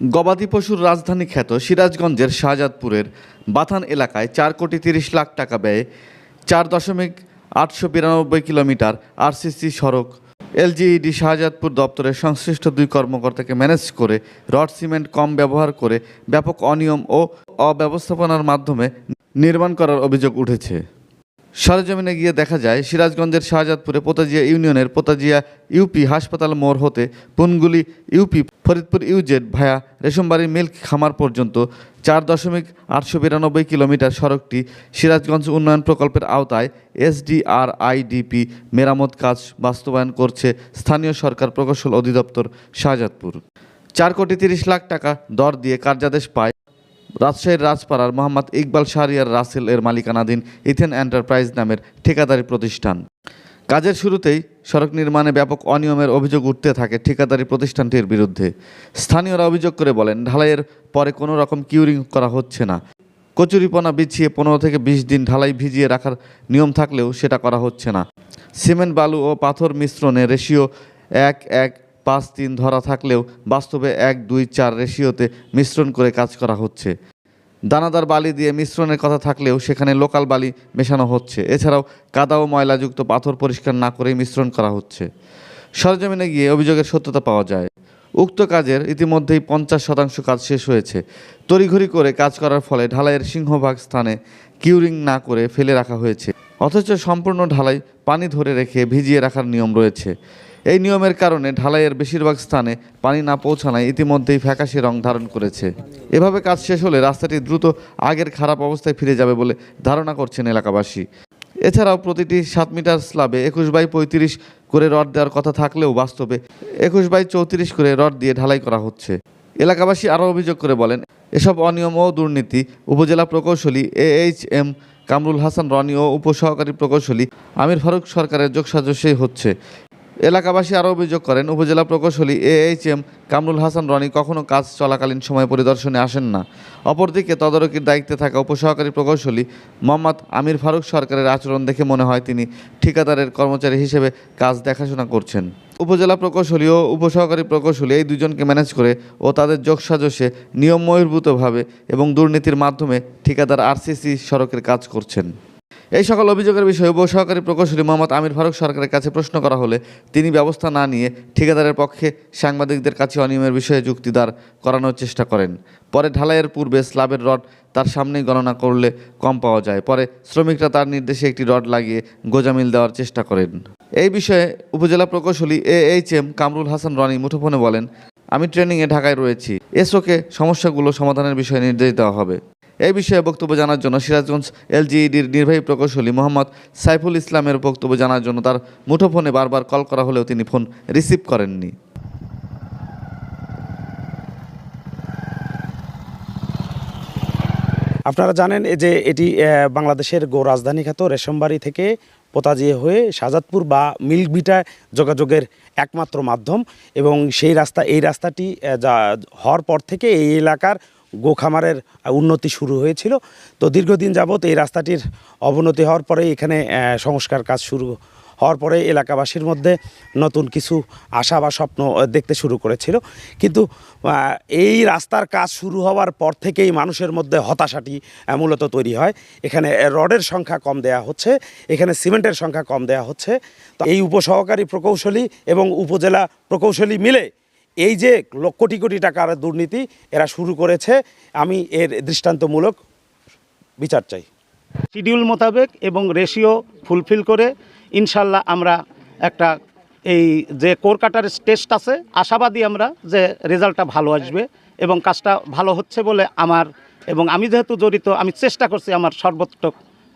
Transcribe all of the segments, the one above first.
গবাদি পশুর রাজধানী খ্যাত সিরাজগঞ্জের শাহজাদপুরের বাথান এলাকায় চার কোটি তিরিশ লাখ টাকা ব্যয়ে চার দশমিক আটশো বিরানব্বই কিলোমিটার আরসিসি সড়ক, এলজিইডি শাহজাদপুর দপ্তরের সংশ্লিষ্ট দুই কর্মকর্তাকে ম্যানেজ করে রড সিমেন্ট কম ব্যবহার করে ব্যাপক অনিয়ম ও অব্যবস্থাপনার মাধ্যমে নির্মাণ করার অভিযোগ উঠেছে। সরেজমিনে গিয়ে দেখা যায়, সিরাজগঞ্জের শাহজাদপুরে পোতাজিয়া ইউনিয়নের পোতাজিয়া ইউপি হাসপাতাল মোড় হতে পুনগুলি UP Faridpur UZ via Reshambari milk খামার পর্যন্ত চার দশমিক আটশো বিরানব্বই কিলোমিটার সড়কটি সিরাজগঞ্জ উন্নয়ন প্রকল্পের আওতায় এসডিআরআইডিপি মেরামত কাজ বাস্তবায়ন করছে স্থানীয় সরকার প্রকৌশল অধিদপ্তর শাহজাদপুর। চার কোটি তিরিশ লাখ টাকা দর দিয়ে কার্যাদেশ পায় রাজশাহীর রাজপাড়ার মোহাম্মদ ইকবাল শাহরিয়ার রাসেল এর মালিকানাধীন ইথেন এন্টারপ্রাইজ নামের ঠিকাদারি প্রতিষ্ঠান। কাজের শুরুতেই সড়ক নির্মাণে ব্যাপক অনিয়মের অভিযোগ উঠতে থাকে ঠিকাদারি প্রতিষ্ঠানটির বিরুদ্ধে। স্থানীয়রা অভিযোগ করে বলেন, ঢালাইয়ের পরে কোনো রকম কিউরিং করা হচ্ছে না। কচুরিপনা বিছিয়ে পনেরো থেকে বিশ দিন ঢালাই ভিজিয়ে রাখার নিয়ম থাকলেও সেটা করা হচ্ছে না। সিমেন্ট, বালু ও পাথর মিশ্রণে রেশিও এক এক পাঁচ তিন ধরা থাকলেও বাস্তবে এক দুই চার রেশিওতে মিশ্রণ করে কাজ করা হচ্ছে। দানাদার বালি দিয়ে মিশ্রণের কথা থাকলেও সেখানে লোকাল বালি মেশানো হচ্ছে। এছাড়াও কাদা ও ময়লাযুক্ত পাথর পরিষ্কার না করেই মিশ্রণ করা হচ্ছে। সরজমিনে গিয়ে অভিযোগের সত্যতা পাওয়া যায়। উক্ত কাজের ইতিমধ্যেই পঞ্চাশ শতাংশ কাজ শেষ হয়েছে। তড়িঘড়ি করে কাজ করার ফলে ঢালাইয়ের সিংহভাগ স্থানে কিউরিং না করে ফেলে রাখা হয়েছে। অথচ সম্পূর্ণ ঢালাই পানি ধরে রেখে ভিজিয়ে রাখার নিয়ম রয়েছে। এই নিয়মের কারণে ঢালাইয়ের বেশিরভাগ স্থানে পানি না পৌঁছানায় ইতিমধ্যেই ফ্যাকাশে রং ধারণ করেছে। এভাবে কাজ শেষ হলে রাস্তাটি দ্রুত আগের খারাপ অবস্থায় ফিরে যাবে বলে ধারণা করছেন এলাকাবাসী। এছাড়াও প্রতিটি সাত মিটার স্ল্যাবে একুশ বাই পঁয়ত্রিশ করে রড দেওয়ার কথা থাকলেও বাস্তবে একুশ বাই চৌত্রিশ করে রড দিয়ে ঢালাই করা হচ্ছে। এলাকাবাসী আরও অভিযোগ করে বলেন, এসব অনিয়ম ও দুর্নীতি উপজেলা প্রকৌশলী A H M Kamrul Hasan, Roni ও উপসহকারী প্রকৌশলী আমির ফারুক সরকারের যোগসাজস্যেই হচ্ছে। এলাকাবাসী আরও অভিযোগ করেন, উপজেলা প্রকৌশলী A H M Kamrul Hasan Roni কখনও কাজ চলাকালীন সময় পরিদর্শনে আসেন না। অপরদিকে তদারকির দায়িত্বে থাকা উপসহকারী প্রকৌশলী মোহাম্মদ আমির ফারুক সরকারের আচরণ দেখে মনে হয় তিনি ঠিকাদারের কর্মচারী হিসেবে কাজ দেখাশোনা করছেন। উপজেলা প্রকৌশলী ও উপসহকারী প্রকৌশলী এই দুজনকে ম্যানেজ করে ও তাদের যোগসাজশে নিয়ম বহির্ভূতভাবে এবং দুর্নীতির মাধ্যমে ঠিকাদার আরসিসি সড়কের কাজ করছেন। এই সকল অভিযোগের বিষয়ে উপসহকারী প্রকৌশলী মোহাম্মদ আমির ফারুক সরকারের কাছে প্রশ্ন করা হলে তিনি ব্যবস্থা না নিয়ে ঠিকাদারের পক্ষে সাংবাদিকদের কাছে অনিয়মের বিষয়ে যুক্তিদার করানোর চেষ্টা করেন। পরে ঢালাইয়ের পূর্বে স্ল্যাবের রড তার সামনেই গণনা করলে কম পাওয়া যায়। পরে শ্রমিকরা তার নির্দেশে একটি রড লাগিয়ে গোজামিল দেওয়ার চেষ্টা করেন। এই বিষয়ে উপজেলা প্রকৌশলী A H M Kamrul Hasan Roni মুঠোফোনে বলেন, আমি ট্রেনিংয়ে ঢাকায় রয়েছি। এসওকে সমস্যাগুলো সমাধানের বিষয়ে নির্দেশ দেওয়া হবে। এই বিষয়ে বক্তব্য জানার জন্য সিরাজগঞ্জ এলজিইডির নির্বাহী প্রকৌশলী মোহাম্মদ সাইফুল ইসলামের বক্তব্য জানার জন্য তার মুঠোফোনে বারবার কল করা হলেও তিনি ফোন রিসিভ করেননি। আপনারা জানেন এই যে এটি বাংলাদেশের গো রাজধানী খ্যাত রেশমবাড়ি থেকে পোতাজিয়ে হয়ে শাহজাদপুর বা মিল্কবিটা যোগাযোগের একমাত্র মাধ্যম এবং সেই রাস্তা, এই রাস্তাটি যা হওয়ার পর থেকে এই এলাকার গোখামারের উন্নতি শুরু হয়েছিল। তো দীর্ঘদিন যাবৎ এই রাস্তাটির অবনতি হওয়ার পরে এখানে সংস্কার কাজ শুরু হওয়ার পরে এলাকাবাসীর মধ্যে নতুন কিছু আশা বা স্বপ্ন দেখতে শুরু করেছিল। কিন্তু এই রাস্তার কাজ শুরু হওয়ার পর থেকেই মানুষের মধ্যে হতাশাটি মূলত তৈরি হয়। এখানে রডের সংখ্যা কম দেয়া হচ্ছে, এখানে সিমেন্টের সংখ্যা কম দেয়া হচ্ছে। তো এই উপসহকারী প্রকৌশলী এবং উপজেলা প্রকৌশলী মিলে এই যে কোটি কোটি টাকার দুর্নীতি এরা শুরু করেছে আমি এর দৃষ্টান্তমূলক বিচার চাই। শিডিউল মোতাবেক এবং রেশিও ফুলফিল করে ইনশাল্লাহ আমরা একটা এই যে কোর কাটার টেস্ট আছে আশাবাদী আমরা যে রেজাল্টটা ভালো আসবে এবং কাজটা ভালো হচ্ছে বলে আমার এবং আমি যেহেতু জড়িত আমি চেষ্টা করছি আমার সর্বোত্তক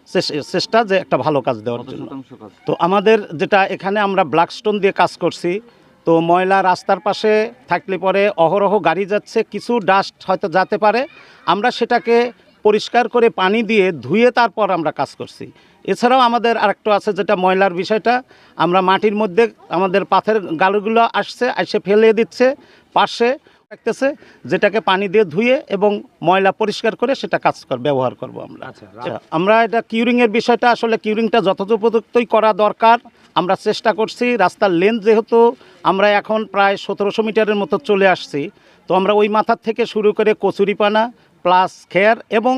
চেস- চেষ্টা যে একটা ভালো কাজ দেওয়ার জন্য। তো আমাদের যেটা এখানে আমরা ব্ল্যাকস্টোন দিয়ে কাজ করছি তো ময়লা রাস্তার পাশে থাকলে পরে অহরহ গাড়ি যাচ্ছে, কিছু ডাস্ট হয়তো যেতে পারে। আমরা সেটাকে পরিষ্কার করে পানি দিয়ে ধুয়ে তারপর আমরা কাজ করছি। এছাড়াও আমাদের আরেকটা আছে যেটা ময়লার বিষয়টা। আমরা মাটির মধ্যে আমাদের পাথের গালুগুলো আসছে, এসে ফেলে দিচ্ছে পাশে। রাখতেছে যেটাকে পানি দিয়ে ধুয়ে এবং ময়লা পরিষ্কার করে সেটা কাজ কর ব্যবহার করব আমরা। আচ্ছা, আমরা এটা কিউরিংয়ের বিষয়টা আসলে কিউরিংটা যথোপযুক্তই করা দরকার। আমরা চেষ্টা করছি রাস্তার লেন্থ যেহেতু আমরা এখন প্রায় সতেরোশো মিটারের মতো চলে আসছি তো আমরা ওই মাথার থেকে শুরু করে কচুরিপানা প্লাস খেয়ার এবং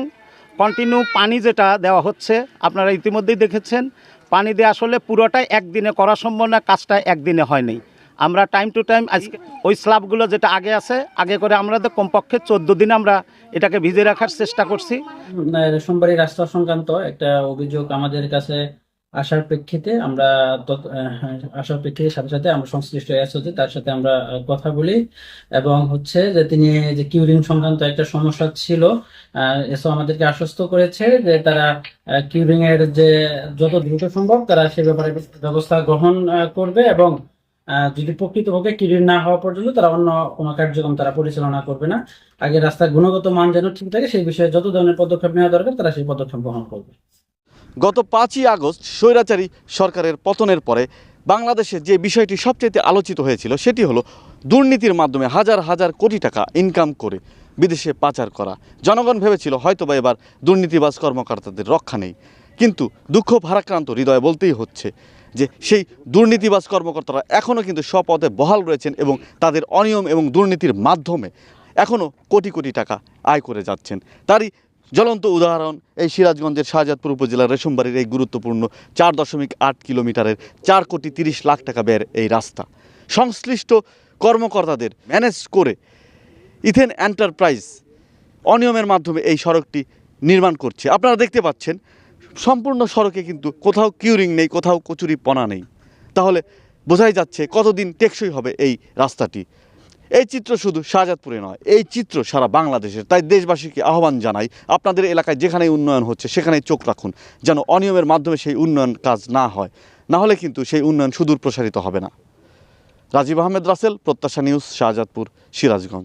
কন্টিনিউ পানি যেটা দেওয়া হচ্ছে আপনারা ইতিমধ্যেই দেখেছেন পানি দিয়ে আসলে পুরোটাই একদিনে করা সম্ভব না কাজটা একদিনে হয়নি আমরা টাইম টু টাইম আজকে ওই স্ল্যাবগুলো যেটা আগে আছে, আগে করে আমরা তো কমপক্ষে চোদ্দ দিন আমরা এটাকে ভিজে রাখার চেষ্টা করছি। সোমবারই রাস্তা সংক্রান্ত একটা অভিযোগ আমাদের কাছে আসার প্রেক্ষিতে আমরা আসার প্রেক্ষিতে সাথে সাথে আমরা সংশ্লিষ্ট এসওতে তার সাথে আমরা কথা বলি এবং হচ্ছে যে তিনি যে কিউরিং সংক্রান্ত একটা সমস্যা ছিল এসও আমাদেরকে আশ্বস্ত করেছে যে তারা কিউরিং এর যে যত দ্রুত সম্ভব তারা সে ব্যাপারে ব্যবস্থা গ্রহণ করবে এবং যদি প্রকৃতপক্ষে কিউরিং না হওয়া পর্যন্ত তারা অন্য কোনো কার্যক্রম তারা পরিচালনা করবে না। আগে রাস্তার গুণগত মান যেন ঠিক থাকে, সেই বিষয়ে যত ধরনের পদক্ষেপ নেওয়া দরকার, তারা সেই পদক্ষেপ গ্রহণ করবে। গত পাঁচই আগস্ট স্বৈরাচারী সরকারের পতনের পরে বাংলাদেশে যে বিষয়টি সবচেয়ে আলোচিত হয়েছিল, সেটি হলো দুর্নীতির মাধ্যমে হাজার হাজার কোটি টাকা ইনকাম করে বিদেশে পাচার করা। জনগণ ভেবেছিল হয়তোবা এবার দুর্নীতিবাজ কর্মকর্তাদের রক্ষা নেই। কিন্তু দুঃখ ভারাক্রান্ত হৃদয় বলতেই হচ্ছে যে সেই দুর্নীতিবাজ কর্মকর্তারা এখনও কিন্তু স্বপদে বহাল রয়েছেন এবং তাদের অনিয়ম এবং দুর্নীতির মাধ্যমে এখনও কোটি কোটি টাকা আয় করে যাচ্ছেন। তারই জ্বলন্ত উদাহরণ এই সিরাজগঞ্জের শাহজাদপুর উপজেলার রেশমবাড়ির এই গুরুত্বপূর্ণ চার দশমিক আট কিলোমিটারের চার কোটি তিরিশ লাখ টাকা ব্যয়ের এই রাস্তা। সংশ্লিষ্ট কর্মকর্তাদের ম্যানেজ করে ইথেন এন্টারপ্রাইজ অনিয়মের মাধ্যমে এই সড়কটি নির্মাণ করছে। আপনারা দেখতে পাচ্ছেন সম্পূর্ণ সড়কে কিন্তু কোথাও কিউরিং নেই, কোথাও কচুরিপনা নেই। তাহলে বোঝাই যাচ্ছে কতদিন টেকসই হবে এই রাস্তাটি। এই চিত্র শুধু শাহজাদপুরে নয়, এই চিত্র সারা বাংলাদেশের। তাই দেশবাসীকে আহ্বান জানাই, আপনাদের এলাকায় যেখানেই উন্নয়ন হচ্ছে সেখানেই চোখ রাখুন, যেন অনিয়মের মাধ্যমে সেই উন্নয়ন কাজ না হয়। না হলে কিন্তু সেই উন্নয়ন সুদূর প্রসারিত হবে না। রাজীব আহমেদ রাসেল, প্রত্যাশা নিউজ, শাহজাদপুর, সিরাজগঞ্জ।